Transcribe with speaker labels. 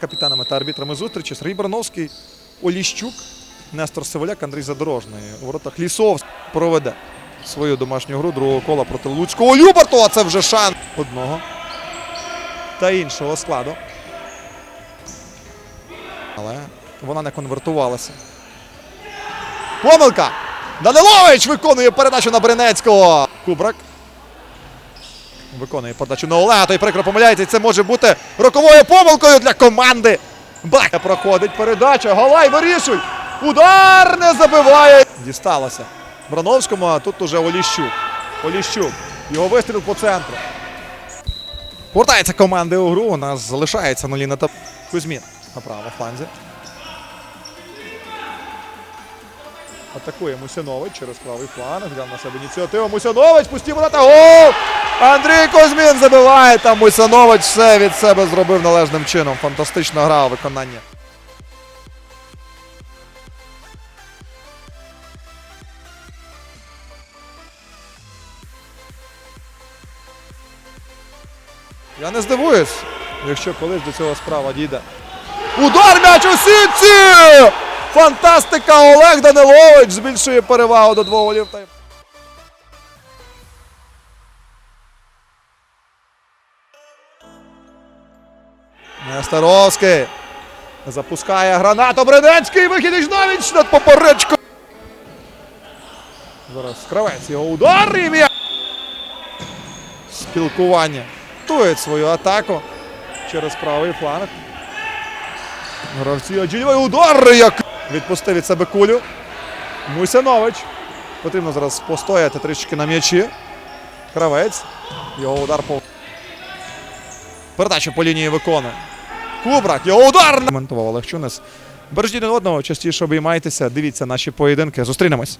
Speaker 1: капітанами та арбітрами зустрічі Сергій Барановський, Оліщук, Нестор Сиволяк, Андрій Задорожний. У воротах Лісов проведе свою домашню гру другого кола проти Луцького Любарту, а це вже шанс одного та іншого складу. Але вона не конвертувалася. Помилка! Данилович виконує передачу на Бринецького. Кубрак. Виконує передачу на Олега. Той прикро помиляється. І це може бути роковою помилкою для команди. Бак проходить передача. Галай вирішуй. Удар не забиває. Дісталося Брановському, а тут уже Оліщук. Оліщук. Його вистріл по центру. Повертається команди у гру. У нас залишається нулі на тап. Кузьмін на правому фланзі. Атакує Мусянович через правий фланг. Взяв на себе ініціативу. Мусянович пусті ворота. Гол! Андрій Кузьмін забиває. Там Мусянович все від себе зробив належним чином. Фантастична гра у виконанні. Я не здивуюсь, якщо колись до цього справа дійде. Удар м'яч у сітці! Фантастика! Олег Данилович збільшує перевагу до двох голів. Нестеровський запускає гранату. Бринецький вихід Ічнович над поперечкою. Зараз кравець його удар і м'яч. Спілкування. Тують свою атаку через правий фланг. Гравці Аджієвий удар, як відпустив від себе кулю. Мусянович. Потрібно зараз постояти трішки на м'ячі. Кравець. Його удар по. Передачу по лінії виконує. Кубрак, його удар! Коментував Олег Чунес. Бережіть один одного, частіше обіймайтеся. Дивіться наші поєдинки. Зустрінемось.